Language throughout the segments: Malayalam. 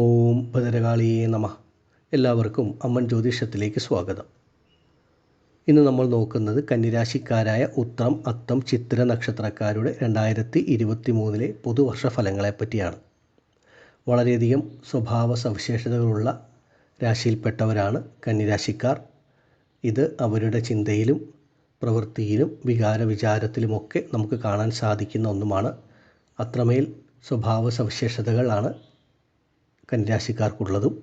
ഓം ഭദ്രകാളിയേ നമ. എല്ലാവർക്കും അമ്മൻ ജ്യോതിഷത്തിലേക്ക് സ്വാഗതം. ഇന്ന് നമ്മൾ നോക്കുന്നത് കന്നിരാശിക്കാരായ ഉത്രം അത്തം ചിത്ര നക്ഷത്രക്കാരുടെ രണ്ടായിരത്തി ഇരുപത്തി മൂന്നിലെ പുതുവർഷ ഫലങ്ങളെ പറ്റിയാണ്. വളരെയധികം സ്വഭാവ സവിശേഷതകളുള്ള രാശിയിൽപ്പെട്ടവരാണ് കന്നിരാശിക്കാർ. ഇത് അവരുടെ ചിന്തയിലും പ്രവൃത്തിയിലും വികാര വിചാരത്തിലുമൊക്കെ നമുക്ക് കാണാൻ സാധിക്കുന്ന ഒന്നുമാണ്. അത്രമേൽ സ്വഭാവ സവിശേഷതകളാണ് കന്നിരാശിക്കാർക്കുള്ളതും.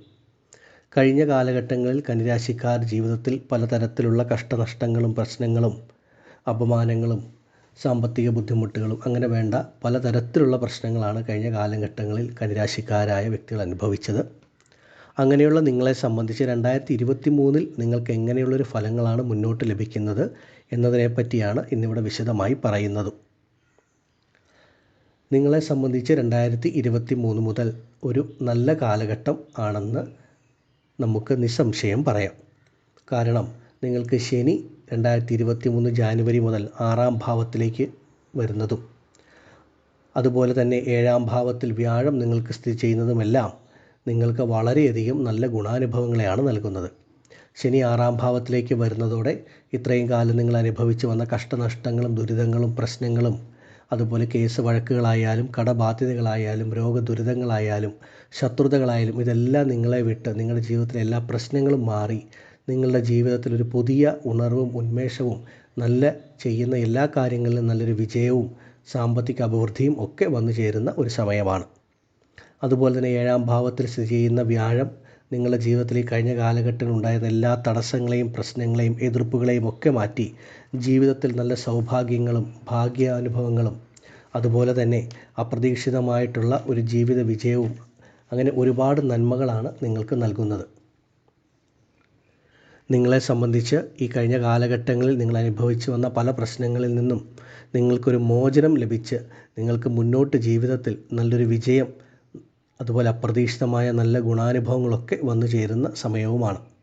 കഴിഞ്ഞ കാലഘട്ടങ്ങളിൽ കന്നിരാശിക്കാർ ജീവിതത്തിൽ പലതരത്തിലുള്ള കഷ്ടനഷ്ടങ്ങളും പ്രശ്നങ്ങളും അപമാനങ്ങളും സാമ്പത്തിക ബുദ്ധിമുട്ടുകളും അങ്ങനെ വേണ്ട പലതരത്തിലുള്ള പ്രശ്നങ്ങളാണ് കഴിഞ്ഞ കാലഘട്ടങ്ങളിൽ കന്നിരാശിക്കാരായ വ്യക്തികൾ അനുഭവിച്ചത്. അങ്ങനെയുള്ള നിങ്ങളെ സംബന്ധിച്ച് രണ്ടായിരത്തി ഇരുപത്തി മൂന്നിൽ നിങ്ങൾക്ക് എങ്ങനെയുള്ളൊരു ഫലങ്ങളാണ് മുന്നോട്ട് ലഭിക്കുന്നത് എന്നതിനെപ്പറ്റിയാണ് ഇന്നിവിടെ വിശദമായി പറയുന്നത്. നിങ്ങളെ സംബന്ധിച്ച് രണ്ടായിരത്തി ഇരുപത്തി മൂന്ന് മുതൽ ഒരു നല്ല കാലഘട്ടം ആണെന്ന് നമുക്ക് നിസ്സംശയം പറയാം. കാരണം നിങ്ങൾക്ക് ശനി രണ്ടായിരത്തി ഇരുപത്തി മൂന്ന് ജാനുവരി മുതൽ ആറാം ഭാവത്തിലേക്ക് വരുന്നതും അതുപോലെ തന്നെ ഏഴാം ഭാവത്തിൽ വ്യാഴം നിങ്ങൾക്ക് സ്ഥിതി ചെയ്യുന്നതുമെല്ലാം നിങ്ങൾക്ക് വളരെയധികം നല്ല ഗുണാനുഭവങ്ങളെയാണ് നൽകുന്നത്. ശനി ആറാം ഭാവത്തിലേക്ക് വരുന്നതോടെ ഇത്രയും കാലം നിങ്ങൾ അനുഭവിച്ചു വന്ന കഷ്ടനഷ്ടങ്ങളും ദുരിതങ്ങളും പ്രശ്നങ്ങളും അതുപോലെ കേസ് വഴക്കുകളായാലും കടബാധ്യതകളായാലും രോഗദുരിതങ്ങളായാലും ശത്രുതകളായാലും ഇതെല്ലാം നിങ്ങളെ വിട്ട് നിങ്ങളുടെ ജീവിതത്തിലെ എല്ലാ പ്രശ്നങ്ങളും മാറി നിങ്ങളുടെ ജീവിതത്തിൽ ഒരു പുതിയ ഉണർവും ഉന്മേഷവും നല്ല ചെയ്യുന്ന എല്ലാ കാര്യങ്ങളിലും നല്ലൊരു വിജയവും സാമ്പത്തിക അഭിവൃദ്ധിയും ഒക്കെ വന്നു ചേരുന്ന ഒരു സമയമാണ്. അതുപോലെ തന്നെ ഏഴാം ഭാവത്തിൽ സ്ഥിതി ചെയ്യുന്ന വ്യാഴം നിങ്ങളുടെ ജീവിതത്തിൽ ഈ കഴിഞ്ഞ കാലഘട്ടത്തിൽ ഉണ്ടായിരുന്ന എല്ലാ തടസ്സങ്ങളെയും പ്രശ്നങ്ങളെയും എതിർപ്പുകളെയും ഒക്കെ മാറ്റി ജീവിതത്തിൽ നല്ല സൗഭാഗ്യങ്ങളും ഭാഗ്യാനുഭവങ്ങളും അതുപോലെ തന്നെ അപ്രതീക്ഷിതമായിട്ടുള്ള ഒരു ജീവിത വിജയവും അങ്ങനെ ഒരുപാട് നന്മകളാണ് നിങ്ങൾക്ക് നൽകുന്നത്. നിങ്ങളെ സംബന്ധിച്ച് ഈ കഴിഞ്ഞ കാലഘട്ടങ്ങളിൽ നിങ്ങൾ അനുഭവിച്ചു വന്ന പല പ്രശ്നങ്ങളിൽ നിന്നും നിങ്ങൾക്കൊരു മോചനം ലഭിച്ച് നിങ്ങൾക്ക് മുന്നോട്ട് ജീവിതത്തിൽ നല്ലൊരു വിജയം അതുപോലെ അപ്രതീക്ഷിതമായ നല്ല ഗുണാനുഭവങ്ങളൊക്കെ വന്നു ചേരുന്ന സമയവുമാണ്.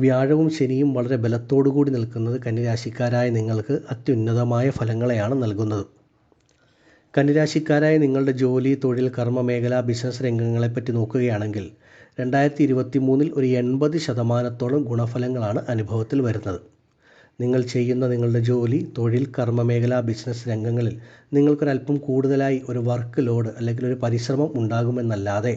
വ്യാഴവും ശനിയും വളരെ ബലത്തോടുകൂടി നിൽക്കുന്നത് കന്നിരാശിക്കാരായ നിങ്ങൾക്ക് അത്യുന്നതമായ ഫലങ്ങളെയാണ് നൽകുന്നത്. കന്നിരാശിക്കാരായ നിങ്ങളുടെ ജോലി തൊഴിൽ കർമ്മ മേഖല ബിസിനസ് രംഗങ്ങളെപ്പറ്റി നോക്കുകയാണെങ്കിൽ രണ്ടായിരത്തി ഇരുപത്തി മൂന്നിൽ ഒരു എൺപത് ശതമാനത്തോളം ഗുണഫലങ്ങളാണ് അനുഭവത്തിൽ വരുന്നത്. നിങ്ങൾ ചെയ്യുന്ന നിങ്ങളുടെ ജോലി തൊഴിൽ കർമ്മ മേഖല ബിസിനസ് രംഗങ്ങളിൽ നിങ്ങൾക്കൊരല്പം കൂടുതലായി ഒരു വർക്ക് ലോഡ് അല്ലെങ്കിൽ ഒരു പരിശ്രമം ഉണ്ടാകുമെന്നല്ലാതെ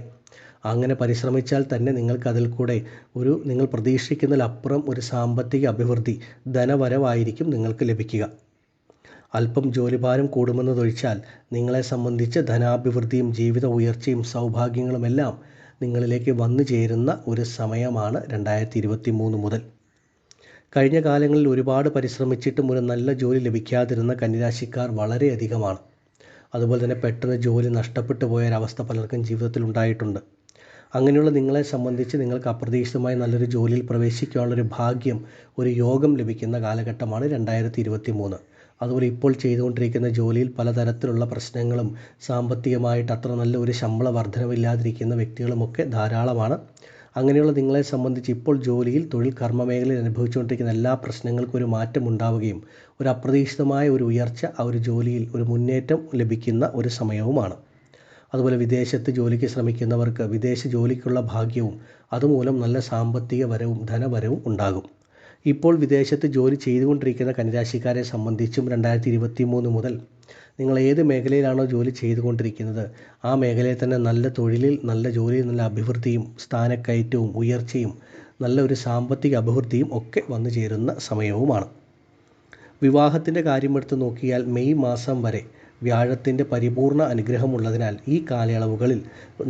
അങ്ങനെ പരിശ്രമിച്ചാൽ തന്നെ നിങ്ങൾക്ക് അതിൽ കൂടെ ഒരു നിങ്ങൾ പ്രതീക്ഷിക്കുന്നതിലപ്പുറം ഒരു സാമ്പത്തിക അഭിവൃദ്ധി ധനവരവായിരിക്കും നിങ്ങൾക്ക് ലഭിക്കുക. അല്പം ജോലിഭാരം കൂടുമെന്നതൊഴിച്ചാൽ നിങ്ങളെ സംബന്ധിച്ച് ധനാഭിവൃദ്ധിയും ജീവിത ഉയർച്ചയും സൗഭാഗ്യങ്ങളുമെല്ലാം നിങ്ങളിലേക്ക് വന്നു ചേരുന്ന ഒരു സമയമാണ് രണ്ടായിരത്തി ഇരുപത്തി മൂന്ന് മുതൽ. കഴിഞ്ഞ കാലങ്ങളിൽ ഒരുപാട് പരിശ്രമിച്ചിട്ടും ഒരു നല്ല ജോലി ലഭിക്കാതിരുന്ന കന്നിരാശിക്കാർ വളരെയധികമാണ് അതുപോലെ തന്നെ പെട്ടെന്ന് ജോലി നഷ്ടപ്പെട്ടു പോയ ഒരവസ്ഥ പലർക്കും ജീവിതത്തിൽ ഉണ്ടായിട്ടുണ്ട്. അങ്ങനെയുള്ള നിങ്ങളെ സംബന്ധിച്ച് നിങ്ങൾക്ക് അപ്രതീക്ഷിതമായി നല്ലൊരു ജോലിയിൽ പ്രവേശിക്കാനുള്ളൊരു ഭാഗ്യം ഒരു യോഗം ലഭിക്കുന്ന കാലഘട്ടമാണ് രണ്ടായിരത്തി ഇരുപത്തി മൂന്ന് അതുപോലെ ഇപ്പോൾ ചെയ്തുകൊണ്ടിരിക്കുന്ന ജോലിയിൽ പലതരത്തിലുള്ള പ്രശ്നങ്ങളും സാമ്പത്തികമായിട്ട് അത്ര നല്ല ഒരു ശമ്പള വർധനവില്ലാതിരിക്കുന്ന വ്യക്തികളുമൊക്കെ ധാരാളമാണ്. അങ്ങനെയുള്ള നിങ്ങളെ സംബന്ധിച്ച് ഇപ്പോൾ ജോലിയിൽ തൊഴിൽ കർമ്മ മേഖലയിൽ അനുഭവിച്ചുകൊണ്ടിരിക്കുന്ന എല്ലാ പ്രശ്നങ്ങൾക്കും ഒരു മാറ്റം ഉണ്ടാവുകയും ഒരു അപ്രതീക്ഷിതമായ ഒരു ഉയർച്ച ആ ഒരു ജോലിയിൽ ഒരു മുന്നേറ്റം ലഭിക്കുന്ന ഒരു സമയവുമാണ്. അതുപോലെ വിദേശത്ത് ജോലിക്ക് ശ്രമിക്കുന്നവർക്ക് വിദേശ ജോലിക്കുള്ള ഭാഗ്യവും അതുമൂലം നല്ല സാമ്പത്തിക വരവും ധനവരവും ഉണ്ടാകും. ഇപ്പോൾ വിദേശത്ത് ജോലി ചെയ്തുകൊണ്ടിരിക്കുന്ന കന്നിരാശിക്കാരെ സംബന്ധിച്ചും രണ്ടായിരത്തി ഇരുപത്തി മൂന്ന് മുതൽ നിങ്ങൾ ഏത് മേഖലയിലാണോ ജോലി ചെയ്തുകൊണ്ടിരിക്കുന്നത് ആ മേഖലയിൽ തന്നെ നല്ല തൊഴിലിൽ നല്ല ജോലിയിൽ നല്ല അഭിവൃദ്ധിയും സ്ഥാനക്കയറ്റവും ഉയർച്ചയും നല്ല ഒരു സാമ്പത്തിക അഭിവൃദ്ധിയും ഒക്കെ വന്നു ചേരുന്ന സമയവുമാണ്. വിവാഹത്തിന്റെ കാര്യമെടുത്ത് നോക്കിയാൽ മെയ് മാസം വരെ വ്യാഴത്തിന്റെ പരിപൂർണ അനുഗ്രഹമുള്ളതിനാൽ ഈ കാലയളവുകളിൽ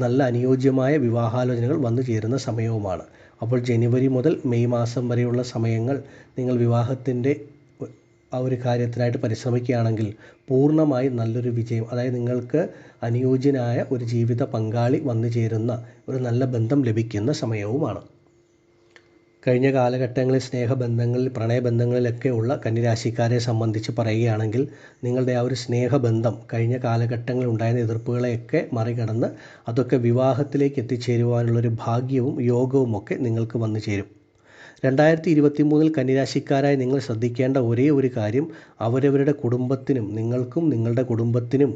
നല്ല അനുയോജ്യമായ വിവാഹാലോചനകൾ വന്നു ചേരുന്ന സമയവുമാണ്. അപ്പോൾ ജനുവരി മുതൽ മെയ് മാസം വരെയുള്ള സമയങ്ങൾ നിങ്ങൾ വിവാഹത്തിന്റെ ആ ഒരു കാര്യത്തിനായിട്ട് പരിശ്രമിക്കുകയാണെങ്കിൽ പൂർണമായി നല്ലൊരു വിജയം അതായത് നിങ്ങൾക്ക് അനുയോജ്യനായ ഒരു ജീവിത പങ്കാളി വന്നു ചേരുന്ന ഒരു നല്ല ബന്ധം ലഭിക്കുന്ന സമയവുമാണ്. കഴിഞ്ഞ കാലഘട്ടങ്ങളിൽ സ്നേഹബന്ധങ്ങളിൽ പ്രണയബന്ധങ്ങളിലൊക്കെ ഉള്ള കന്നിരാശിക്കാരെ സംബന്ധിച്ച് പറയുകയാണെങ്കിൽ നിങ്ങളുടെ ആ ഒരു സ്നേഹബന്ധം കഴിഞ്ഞ കാലഘട്ടങ്ങളിൽ ഉണ്ടായിരുന്ന എതിർപ്പുകളെയൊക്കെ മറികടന്ന് അതൊക്കെ വിവാഹത്തിലേക്ക് എത്തിച്ചേരുവാനുള്ളൊരു ഭാഗ്യവും യോഗവും ഒക്കെ നിങ്ങൾക്ക് വന്നു ചേരും. രണ്ടായിരത്തി ഇരുപത്തി മൂന്നിൽ കന്നിരാശിക്കാരായി നിങ്ങൾ ശ്രദ്ധിക്കേണ്ട ഒരേ ഒരു കാര്യം അവരവരുടെ കുടുംബത്തിനും നിങ്ങൾക്കും നിങ്ങളുടെ കുടുംബത്തിനും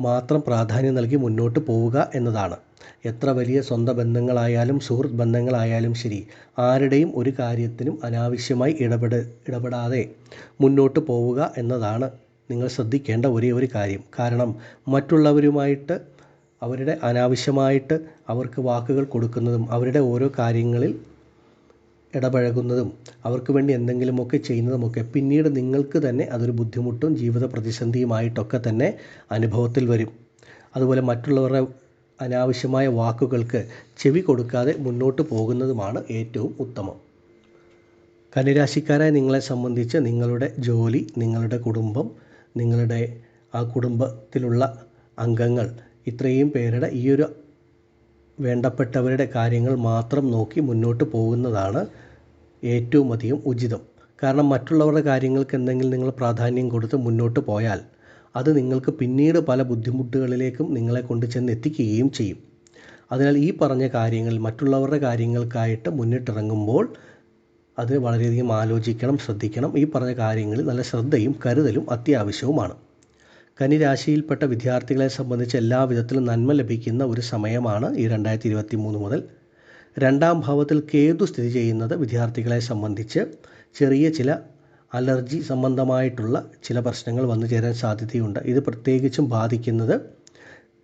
മാത്രം പ്രാധാന്യം നൽകി മുന്നോട്ട് പോവുക എന്നതാണ്. എത്ര വലിയ സ്വന്തം ബന്ധങ്ങളായാലും സുഹൃത്ത് ബന്ധങ്ങളായാലും ശരി ആരുടെയും ഒരു കാര്യത്തിനും അനാവശ്യമായി ഇടപെട ഇടപെടാതെ മുന്നോട്ട് പോവുക എന്നതാണ് നിങ്ങൾ ശ്രദ്ധിക്കേണ്ട ഒരേ ഒരു കാര്യം. കാരണം മറ്റുള്ളവരുമായിട്ട് അവരുടെ അനാവശ്യമായിട്ട് അവർക്ക് വാക്കുകൾ കൊടുക്കുന്നതും അവരുടെ ഓരോ കാര്യങ്ങളിൽ ഇടപഴകുന്നതും അവർക്ക് വേണ്ടി എന്തെങ്കിലുമൊക്കെ ചെയ്യുന്നതുമൊക്കെ പിന്നീട് നിങ്ങൾക്ക് തന്നെ അതൊരു ബുദ്ധിമുട്ടും ജീവിത പ്രതിസന്ധിയുമായിട്ടൊക്കെ തന്നെ അനുഭവത്തിൽ വരും. അതുപോലെ മറ്റുള്ളവരുടെ അനാവശ്യമായ വാക്കുകൾക്ക് ചെവി കൊടുക്കാതെ മുന്നോട്ട് പോകുന്നതുമാണ് ഏറ്റവും ഉത്തമം. കന്നിരാശിക്കാരായ നിങ്ങളെ സംബന്ധിച്ച് നിങ്ങളുടെ ജോലി നിങ്ങളുടെ കുടുംബം നിങ്ങളുടെ ആ കുടുംബത്തിലുള്ള അംഗങ്ങൾ ഇത്രയും പേരുടെ ഈ ഒരു വേണ്ടപ്പെട്ടവരുടെ കാര്യങ്ങൾ മാത്രം നോക്കി മുന്നോട്ട് പോകുന്നതാണ് ഏറ്റവും അധികം ഉചിതം. കാരണം മറ്റുള്ളവരുടെ കാര്യങ്ങൾക്ക് എന്തെങ്കിലും നിങ്ങൾ പ്രാധാന്യം കൊടുത്ത് മുന്നോട്ട് പോയാൽ അത് നിങ്ങൾക്ക് പിന്നീട് പല ബുദ്ധിമുട്ടുകളിലേക്കും നിങ്ങളെ കൊണ്ട് ചെന്ന് എത്തിക്കുകയും ചെയ്യും. അതിനാൽ ഈ പറഞ്ഞ കാര്യങ്ങൾ മറ്റുള്ളവരുടെ കാര്യങ്ങൾക്കായിട്ട് മുന്നിട്ടിറങ്ങുമ്പോൾ അത് വളരെയധികം ആലോചിക്കണം ശ്രദ്ധിക്കണം. ഈ പറഞ്ഞ കാര്യങ്ങളിൽ നല്ല ശ്രദ്ധയും കരുതലും അത്യാവശ്യവുമാണ്. കന്നിരാശിയിൽപ്പെട്ട വിദ്യാർത്ഥികളെ സംബന്ധിച്ച് എല്ലാ വിധത്തിലും നന്മ ലഭിക്കുന്ന ഒരു സമയമാണ് ഈ രണ്ടായിരത്തി ഇരുപത്തി മൂന്ന് മുതൽ. രണ്ടാം ഭാവത്തിൽ കേതു സ്ഥിതി ചെയ്യുന്നത് വിദ്യാർത്ഥികളെ സംബന്ധിച്ച് ചെറിയ ചില അലർജി സംബന്ധമായിട്ടുള്ള ചില പ്രശ്നങ്ങൾ വന്നു ചേരാൻ സാധ്യതയുണ്ട്. ഇത് പ്രത്യേകിച്ചും ബാധിക്കുന്നത്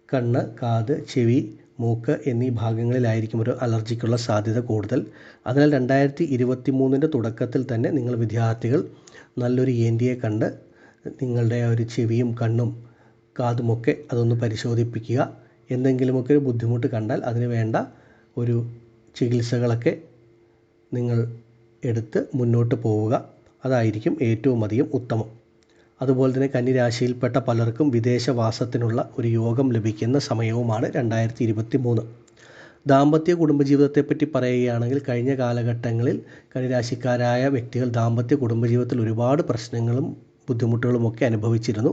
കണ്ണ് കാത് ചെവി മൂക്ക് എന്നീ ഭാഗങ്ങളിലായിരിക്കും ഒരു അലർജിക്കുള്ള സാധ്യത കൂടുതൽ. അതിനാൽ രണ്ടായിരത്തി ഇരുപത്തി മൂന്നിന്റെ തുടക്കത്തിൽ തന്നെ നിങ്ങൾ വിദ്യാർത്ഥികൾ നല്ലൊരു എൻ കണ്ട് നിങ്ങളുടെ ആ ഒരു ചെവിയും കണ്ണും കാതുമൊക്കെ അതൊന്ന് പരിശോധിപ്പിക്കുക. എന്തെങ്കിലുമൊക്കെ ഒരു ബുദ്ധിമുട്ട് കണ്ടാൽ അതിന് വേണ്ട ഒരു ചികിത്സകളൊക്കെ നിങ്ങൾ എടുത്ത് മുന്നോട്ട് പോവുക. അതായിരിക്കും ഏറ്റവും അധികം ഉത്തമം. അതുപോലെ തന്നെ കന്നിരാശിയിൽപ്പെട്ട പലർക്കും വിദേശവാസത്തിനുള്ള ഒരു യോഗം ലഭിക്കുന്ന സമയവുമാണ് രണ്ടായിരത്തി ഇരുപത്തി മൂന്ന് ദാമ്പത്യ കുടുംബജീവിതത്തെപ്പറ്റി പറയുകയാണെങ്കിൽ കഴിഞ്ഞ കാലഘട്ടങ്ങളിൽ കന്നിരാശിക്കാരായ വ്യക്തികൾ ദാമ്പത്യ കുടുംബജീവിതത്തിൽ ഒരുപാട് പ്രശ്നങ്ങളും ബുദ്ധിമുട്ടുകളുമൊക്കെ അനുഭവിച്ചിരുന്നു.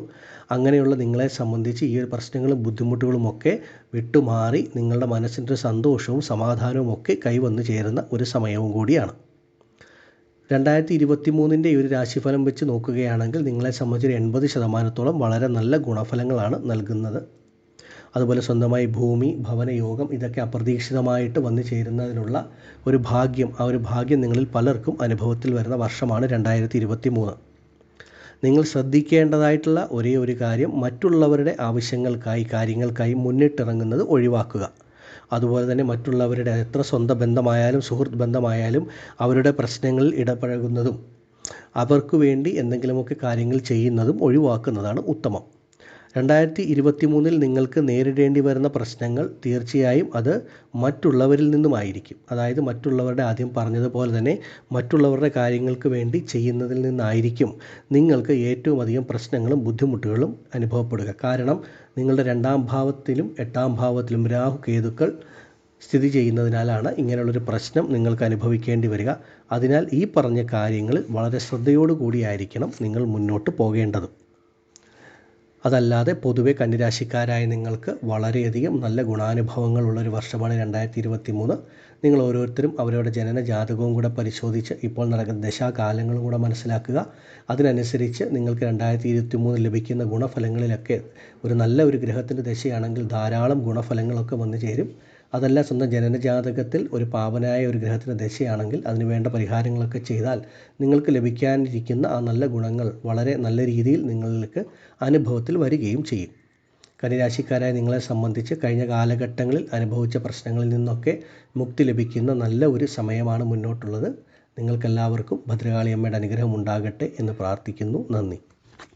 അങ്ങനെയുള്ള നിങ്ങളെ സംബന്ധിച്ച് ഈ ഒരു പ്രശ്നങ്ങളും ബുദ്ധിമുട്ടുകളുമൊക്കെ വിട്ടുമാറി നിങ്ങളുടെ മനസ്സിന്റെ സന്തോഷവും സമാധാനവും ഒക്കെ കൈവന്നു ചേരുന്ന ഒരു സമയവും കൂടിയാണ്. രണ്ടായിരത്തി ഇരുപത്തി മൂന്നിന്റെ ഈ ഒരു രാശിഫലം വെച്ച് നോക്കുകയാണെങ്കിൽ നിങ്ങളെ സംബന്ധിച്ച് എൺപത് ശതമാനത്തോളം വളരെ നല്ല ഗുണഫലങ്ങളാണ് നൽകുന്നത്. അതുപോലെ സ്വന്തമായി ഭൂമി ഭവനയോഗം ഇതൊക്കെ അപ്രതീക്ഷിതമായിട്ട് വന്നു ചേരുന്നതിനുള്ള ഒരു ഭാഗ്യം ആ ഒരു ഭാഗ്യം നിങ്ങളിൽ പലർക്കും അനുഭവത്തിൽ വരുന്ന വർഷമാണ് രണ്ടായിരത്തി ഇരുപത്തി മൂന്ന് നിങ്ങൾ ശ്രദ്ധിക്കേണ്ടതായിട്ടുള്ള ഒരേ ഒരു കാര്യം മറ്റുള്ളവരുടെ ആവശ്യങ്ങൾക്കായി കാര്യങ്ങൾക്കായി മുന്നിട്ടിറങ്ങുന്നത് ഒഴിവാക്കുക. അതുപോലെ തന്നെ മറ്റുള്ളവരുടെ എത്ര സ്വന്തം ബന്ധമായാലും സുഹൃത്ത് ബന്ധമായാലും അവരുടെ പ്രശ്നങ്ങളിൽ ഇടപഴകുന്നതും അവർക്ക് വേണ്ടി എന്തെങ്കിലുമൊക്കെ കാര്യങ്ങൾ ചെയ്യുന്നതും ഒഴിവാക്കുന്നതാണ് ഉത്തമം. രണ്ടായിരത്തി ഇരുപത്തി മൂന്നിൽ നിങ്ങൾക്ക് നേരിടേണ്ടി വരുന്ന പ്രശ്നങ്ങൾ തീർച്ചയായും അത് മറ്റുള്ളവരിൽ നിന്നുമായിരിക്കും. അതായത് മറ്റുള്ളവരുടെ ആദ്യം പറഞ്ഞതുപോലെ തന്നെ മറ്റുള്ളവരുടെ കാര്യങ്ങൾക്ക് വേണ്ടി ചെയ്യുന്നതിൽ നിന്നായിരിക്കും നിങ്ങൾക്ക് ഏറ്റവും അധികം പ്രശ്നങ്ങളും ബുദ്ധിമുട്ടുകളും അനുഭവപ്പെടുക. കാരണം നിങ്ങളുടെ രണ്ടാം ഭാവത്തിലും എട്ടാം ഭാവത്തിലും രാഹു കേതുക്കൾ സ്ഥിതി ചെയ്യുന്നതിനാലാണ് ഇങ്ങനെയുള്ളൊരു പ്രശ്നം നിങ്ങൾക്ക് അനുഭവിക്കേണ്ടി വരിക. അതിനാൽ ഈ പറഞ്ഞ കാര്യങ്ങളിൽ വളരെ ശ്രദ്ധയോടുകൂടിയായിരിക്കണം നിങ്ങൾ മുന്നോട്ട് പോകേണ്ടത്. അതല്ലാതെ പൊതുവെ കന്നിരാശിക്കാരായ നിങ്ങൾക്ക് വളരെയധികം നല്ല ഗുണാനുഭവങ്ങളുള്ളൊരു വർഷമാണ് രണ്ടായിരത്തി ഇരുപത്തി മൂന്ന് നിങ്ങൾ ഓരോരുത്തരും അവരവരുടെ ജനന ജാതകവും കൂടെ പരിശോധിച്ച് ഇപ്പോൾ നടക്കുന്ന ദശാകാലങ്ങളും കൂടെ മനസ്സിലാക്കുക. അതിനനുസരിച്ച് നിങ്ങൾക്ക് രണ്ടായിരത്തി ഇരുപത്തി മൂന്ന് ലഭിക്കുന്ന ഗുണഫലങ്ങളിലൊക്കെ ഒരു നല്ല ഒരു ഗ്രഹത്തിന്റെ ദശയാണെങ്കിൽ ധാരാളം ഗുണഫലങ്ങളൊക്കെ വന്നു ചേരും. അതല്ല സ്വന്തം ജനനജാതകത്തിൽ ഒരു പാവനായ ഒരു ഗ്രഹത്തിന്റെ ദശയാണെങ്കിൽ അതിന് വേണ്ട പരിഹാരങ്ങളൊക്കെ ചെയ്താൽ നിങ്ങൾക്ക് ലഭിക്കാനിരിക്കുന്ന ആ നല്ല ഗുണങ്ങൾ വളരെ നല്ല രീതിയിൽ നിങ്ങൾക്ക് അനുഭവത്തിൽ വരികയും ചെയ്യും. കനിരാശിക്കാരായ നിങ്ങളെ സംബന്ധിച്ച് കഴിഞ്ഞ കാലഘട്ടങ്ങളിൽ അനുഭവിച്ച പ്രശ്നങ്ങളിൽ നിന്നൊക്കെ മുക്തി ലഭിക്കുന്ന നല്ല ഒരു സമയമാണ് മുന്നോട്ടുള്ളത്. നിങ്ങൾക്കെല്ലാവർക്കും ഭദ്രകാളിയമ്മയുടെ അനുഗ്രഹം ഉണ്ടാകട്ടെ എന്ന് പ്രാർത്ഥിക്കുന്നു. നന്ദി.